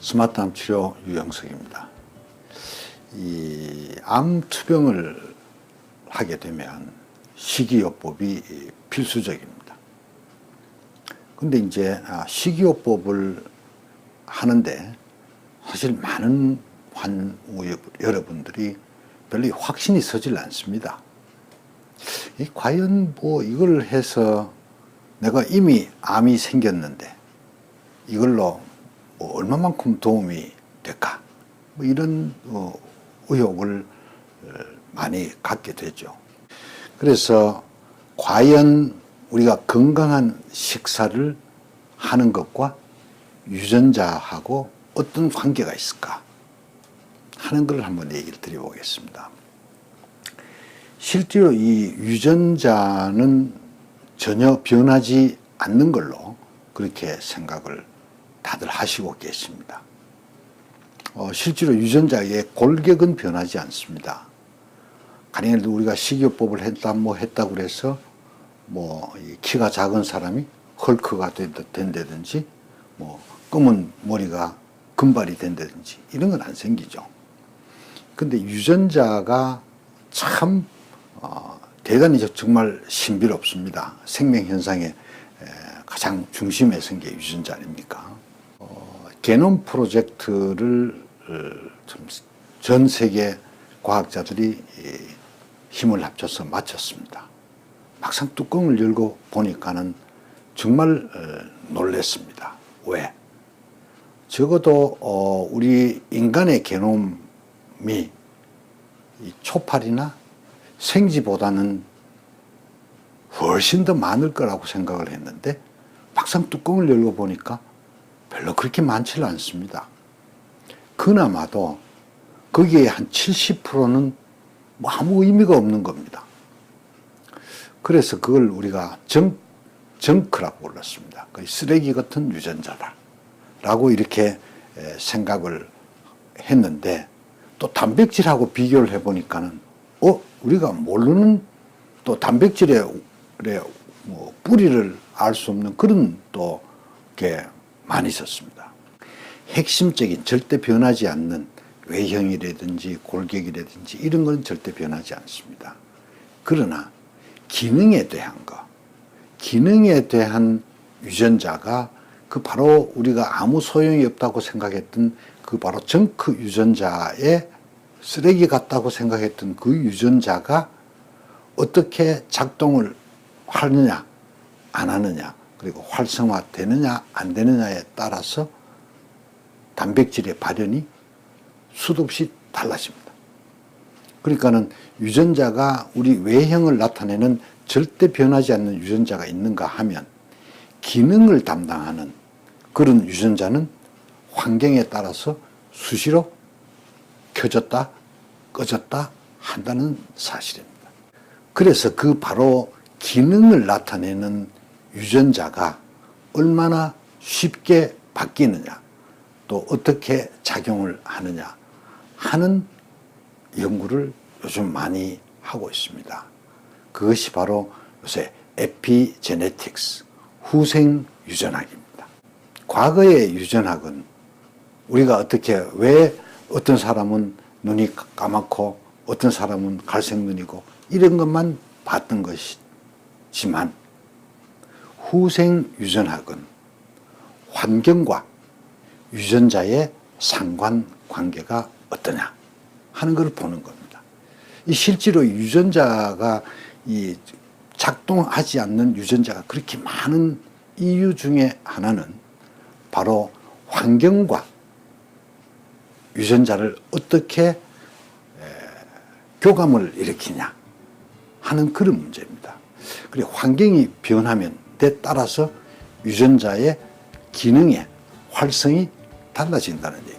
스마트암 치료 유영석입니다. 이 암 투병을 하게 되면 식이요법이 필수적입니다. 근데 이제 아, 식이요법을 하는데 사실 많은 환우 여러분들이 별로 확신이 서질 않습니다. 이 과연 뭐 이걸 해서 내가 이미 암이 생겼는데 이걸로 뭐 얼마만큼 도움이 될까? 뭐 이런 어, 의혹을 어, 많이 갖게 되죠. 그래서 과연 우리가 건강한 식사를 하는 것과 유전자하고 어떤 관계가 있을까 하는 걸 한번 얘기를 드려보겠습니다. 실제로 이 유전자는 전혀 변하지 않는 걸로 그렇게 생각을 다들 하시고 계십니다. 어, 실제로 유전자의 골격은 변하지 않습니다. 가령 우리가 식이요법을 했다 뭐 했다고 그래서 뭐이 키가 작은 사람이 헐크가 된다- 된다든지 뭐 검은 머리가 금발이 된다든지 이런 건 안 생기죠. 근데 유전자가 참 어, 대단히 정말 신비롭습니다. 생명 현상의 에, 가장 중심에 선게 유전자 아닙니까? 어, 게놈 프로젝트를 어, 좀전 세계 과학자들이 이, 힘을 합쳐서 마쳤습니다. 막상 뚜껑을 열고 보니까는 정말 어, 놀랬습니다. 왜? 적어도 어, 우리 인간의 게놈이 이 초팔이나 생쥐보다는 훨씬 더 많을 거라고 생각을 했는데 막상 뚜껑을 열고 보니까 별로 그렇게 많지는 않습니다. 그나마도 거기에 한 70%는 뭐 아무 의미가 없는 겁니다. 그래서 그걸 우리가 정, 정크라고 불렀습니다. 그 쓰레기 같은 유전자다. 라고 이렇게 에, 생각을 했는데 또 단백질하고 비교를 해보니까는 어 우리가 모르는 또 단백질의 의뭐 뿌리를 알 수 없는 그런 또게 많이 있었습니다. 핵심적인 절대 변하지 않는 외형이라든지 골격이라든지 이런 건 절대 변하지 않습니다. 그러나 기능에 대한 거, 기능에 대한 유전자가 그 바로 우리가 아무 소용이 없다고 생각했던 그 바로 정크 유전자의 쓰레기 같다고 생각했던 그 유전자가 어떻게 작동을 하느냐, 안 하느냐, 그리고 활성화되느냐, 안 되느냐에 따라서 단백질의 발현이 수도 없이 달라집니다. 그러니까는 유전자가 우리 외형을 나타내는 절대 변하지 않는 유전자가 있는가 하면 기능을 담당하는 그런 유전자는 환경에 따라서 수시로 켜졌다, 꺼졌다 한다는 사실입니다. 그래서 그 바로 기능을 나타내는 유전자가 얼마나 쉽게 바뀌느냐, 또 어떻게 작용을 하느냐 하는 연구를 요즘 많이 하고 있습니다. 그것이 바로 요새 에피제네틱스, 후생 유전학입니다. 과거의 유전학은 우리가 어떻게 왜 어떤 사람은 눈이 까맣고 어떤 사람은 갈색 눈이고 이런 것만 봤던 것이지만 후생 유전학은 환경과 유전자의 상관 관계가 어떠냐 하는 것을 보는 겁니다. 이 실제로 유전자가 이 작동하지 않는 유전자가 그렇게 많은 이유 중에 하나는 바로 환경과 유전자를 어떻게 에, 교감을 일으키냐 하는 그런 문제입니다. 그리고 환경이 변하면 때 따라서 유전자의 기능의 활성이 달라진다는 얘기.